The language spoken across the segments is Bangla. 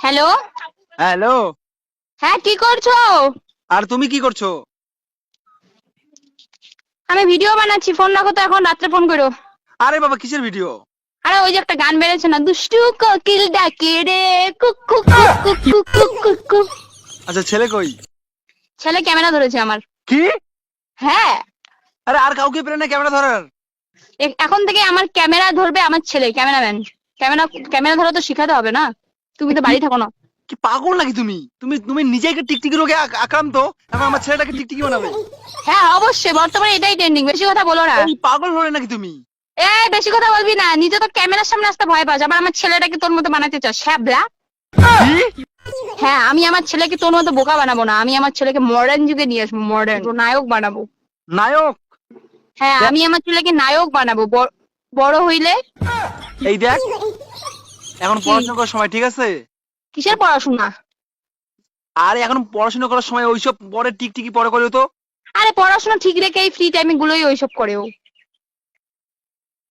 হ্যালো? হ্যালো? হ্যাঁ কি করছ? আর তুমি কি করছ? আমি ভিডিও বানাচ্ছি ফোন রাখো তো এখন রাত্রে ফোন করো। আরে বাবা কিসের ভিডিও? আরে ওই যে একটা গান বেরেছে না দুষ্টু কোকিল ডাকে রে কুকু কুকু কুকু কুকু আচ্ছা ছেলে কই? ছেলে ক্যামেরা ধরেছে আমার। কি? হ্যাঁ। আরে আর কাউকে পেলে না ক্যামেরা ধরার? এখন থেকে আমার ক্যামেরা ধরবে আমার ছেলে ক্যামেরাম্যান। ক্যামেরা ক্যামেরা ধরা তো শিখাতে হবে না। তুমি তো বাড়ি থাকো না। কি পাগল নাকি তুমি? তুমি তুমি নিজেকে টিকটিকি রোগে আক- আক্রান্ত এখন আমার ছেলেটাকে টিকটিকি বানাবে। হ্যাঁ অবশ্যই বর্তমানে এটাই ট্রেন্ডিং বেশি কথা বলো না। এই পাগল হলে নাকি তুমি? এই বেশি কথা বলবি না নিজে তো ক্যামেরার সামনে আসতে ভয় পাস আবার আমার ছেলেটাকে তোর মতো বানাতে চাস শ্যাবলা। হ্যাঁ আমি আমার ছেলেকে তোর মতো বোকা বানাবো না আমি আমার ছেলেকে মডার্ন যুগে নিয়ে আসব মডার্ন নায়ক বানাবো। নায়ক? হ্যাঁ আমি আমার ছেলেকে নায়ক বানাবো বড় হইলে। এই দেখ এখন পড়াশোনা করার সময় ঠিক আছে? কিসের পড়াশোনা? আরে এখন পড়াশোনা করার সময় ওইসব পরে টিকটিকি পরে করে তো। আরে পড়াশোনা ঠিক রেখে এই ফ্রি টাইমে গুলোই ওইসব করেও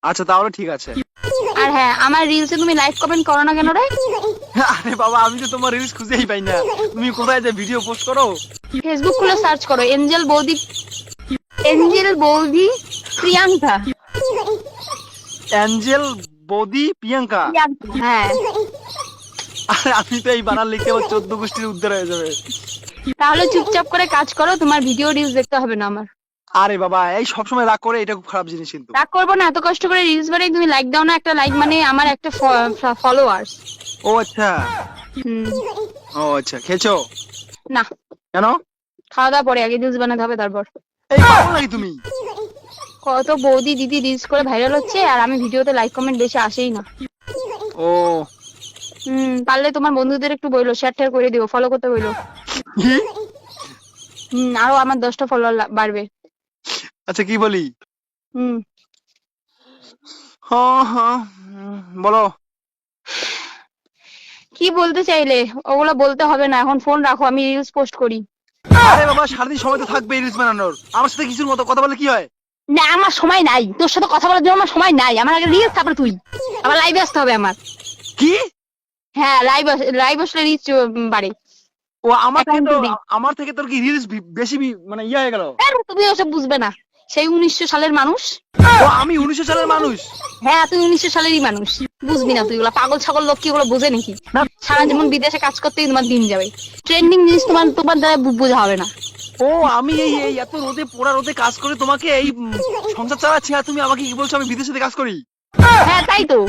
আচ্ছা তাহলে ঠিক আছে। আর হ্যাঁ আমার রিলসে তুমি লাইক কমেন্ট করো না কেন রে? আরে বাবা আমি তো তোমার রিলস খুঁজেই পাই না। তুমি কোথায় যে ভিডিও পোস্ট করো? ফেসবুক খুলে সার্চ করো এঞ্জেল বৌদি এঞ্জেল বৌদি প্রিয়াঙ্কা অ্যাঞ্জেল বৌদি প্রিয়াঙ্কা। হ্যাঁ। আরে আমি তো এই বানান লিখতে আমার চোদ্দ গোষ্ঠীর উদ্ধার হয়ে যাবে। তাহলে চুপচাপ করে কাজ করো তোমার ভিডিও রিলস দেখতে হবে না আমার। আরে বাবা এই সবসময় রাগ করে এটা খুব খারাপ জিনিস কিন্তু। রাগ করব না এত কষ্ট করে রিলস বানাই তুমি লাইক দাও না একটা লাইক মানে আমার একটা ফলোয়ার্স ও আচ্ছা। ও আচ্ছা খেয়েছো? না। কেন? খাওয়া দাওয়া পরে আগে রিলস বানাতে হবে তারপর। এই পাগল নাকি তুমি? কত বৌদি দিদি রিলস করে ভাইরাল হচ্ছে আর আমি ভিডিওতে লাইক কমেন্ট বেশি আসেই না। ও। হুম পারলে তোমার বন্ধুদের একটু বইলো শেয়ার টেয়ার করে দিও ফলো করতে বইলো। হুম আরও আমার দশটা ফলোয়ার বাড়বে। আচ্ছা কি বলি? হুম। হ্যাঁ হ্যাঁ বলো। কি বলতে চাইলে? ওগুলো বলতে হবে না এখন ফোন রাখো আমি রিলস পোস্ট করি। আরে বাবা সারাদিন সময় তো থাকবে রিলস বানানোর। আমার সাথে কিছুর মতো? কথা বলে কি হয়? না আমার সময় নাই। তোর সাথে কথা বলার জন্য আমার সময় নাই। আমার আগে রিলস তারপর তুই। আবার লাইভে আসতে হবে আমার। কি? হ্যাঁ লাইভ লাইভ আসলে রিচ বাড়ে। ও আমার থেকে তো আমার থেকে তোর কি রিলস বেশি মানে ইয়ে হয়ে গেল? আর তুমি ওসব বুঝবে না। সেই উনিশশো সালের মানুষ। ও আমি উনিশশো সালের মানুষ? হ্যাঁ তুই উনিশশো সালেরই মানুষ। বুঝবি না তুই ওগুলা পাগল ছাগল লোক কি ওগুলো বোঝে নাকি। সারা জীবন বিদেশে কাজ করতেই তোমার দিন যাবে। ট্রেন্ডিং জিনিস তোমার তোমার দ্বারা বোঝা হবে না। ও, আমি এই এত রোদে পোড়া রোদে কাজ করে তোমাকে এই সংসার চালাচ্ছি আর তুমি আমাকে কি বলছো আমি বিদেশে কাজ করি? হ্যাঁ তাই তো।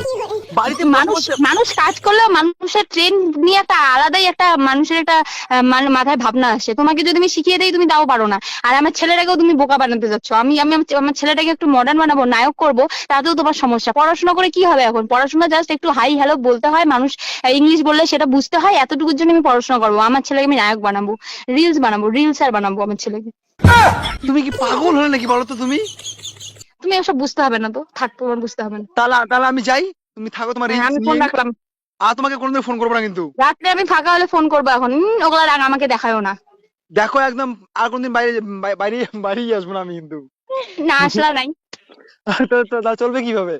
বাড়িতে মানুষ মানুষ কাজ করলেও মানুষের ট্রেন নিয়ে একটা আলাদাই একটা মানুষের একটা মানে মাথায় ভাবনা আসে। তোমাকে যদি আমি শিখিয়ে দেই তুমি তাও পারো না। আর আমার ছেলেটাকেও তুমি বোকা বানাতে যাচ্ছ। আমি আমি আমার- আমার ছেলেটাকে একটু মডার্ন বানাবো নায়ক করব তাতেও তোমার সমস্যা। পড়াশোনা করে কি হবে এখন? পড়াশোনা জাস্ট একটু হাই হ্যালো বলতে হয়। মানুষ ইংলিশ বললে সেটা বুঝতে হয়। এতটুকুর জন্য আমি পড়াশোনা করব। আমার ছেলেকে আমি নায়ক বানাবো। রিলস বানাবো রিলস আর বানাবো আমার ছেলেকে। তুমি কি পাগল হলে নাকি বলো তো তুমি? তুমি এসব বুঝতে হবে না তো। থাক তোমার বুঝতে হবে না। তাহলে তাহলে আমি যাই। তুমি থাকো তোমার হ্যাঁ, আমি ফোন রাখলাম। আর তোমাকে কোনোদিন ফোন করব না কিন্তু। রাত্রে আমি ফাঁকা হলে ফোন করব এখন। উম, ওগুলা রাগ আমাকে দেখায়ও না। দেখো একদম আর কোনদিন বাইরে বাই- বাইরে বাইরেই আসব না আমি কিন্তু। না আসলা নাই। তো তো তা চলবে কীভাবে?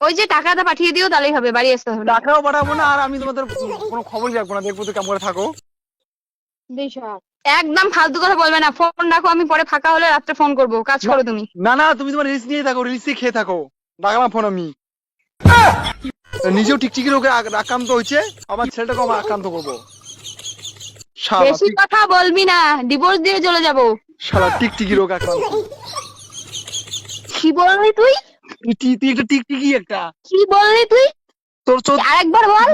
ওই যে টাকাটা পাঠিয়ে দিও তাহলেই হবে বাড়ি আসতে হবে না। টাকাও পাঠাবো না আর আমি তোমাদের কোনো খবরই রাখব না। দেখব তো কেমন করে থাকো। একদম ফালতু কথা বলবে না। ফোন রাখো আমি পরে ফাঁকা হলে রাত্রে ফোন করব। কাজ করো তুমি। না না তুমি তোমার রিলস নিয়ে থাকো রিলস খেয়ে থাকো। রাখলাম ফোন আমি। নিজেও টিকটিকি রোগে আক্রান্ত হয়েছে আমার ছেলেটাকে আমার আক্রান্ত করব। বেশি কথা বলবি না ডিভোর্স দিয়ে চলে যাব। শালা টিকটিকি রোগ আক্রান্ত কি বললি তুই? তুই একটা টিকটিকি একটা। কি বললি তুই? তোর চোদ্দ আরেকবার বল।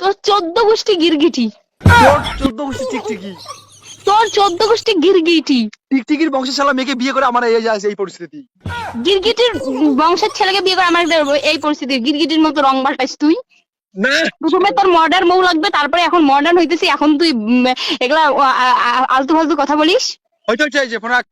তোর চোদ্দ গোষ্ঠী গিরগিটি। চোদ্দ বছর টিকটিকি। তোর চোদ্দ গোষ্ঠী গিরগিটি। টিকটিকির বংশের শালা মেয়েকে বিয়ে করে আমার এই এই পরিস্থিতি। গিরগিটির বংশের ছেলেকে বিয়ে করে আমার এই পরিস্থিতি। গিরগিটির মতো রং পাল্টাইস তুই। প্রথমে তোর মডার্ন বউ লাগবে তারপরে এখন মডার্ন হইতেছি এখন তুই এগুলা আলতু ফালতু কথা বলিস। হয়তো চাই যে ফোন রাখ।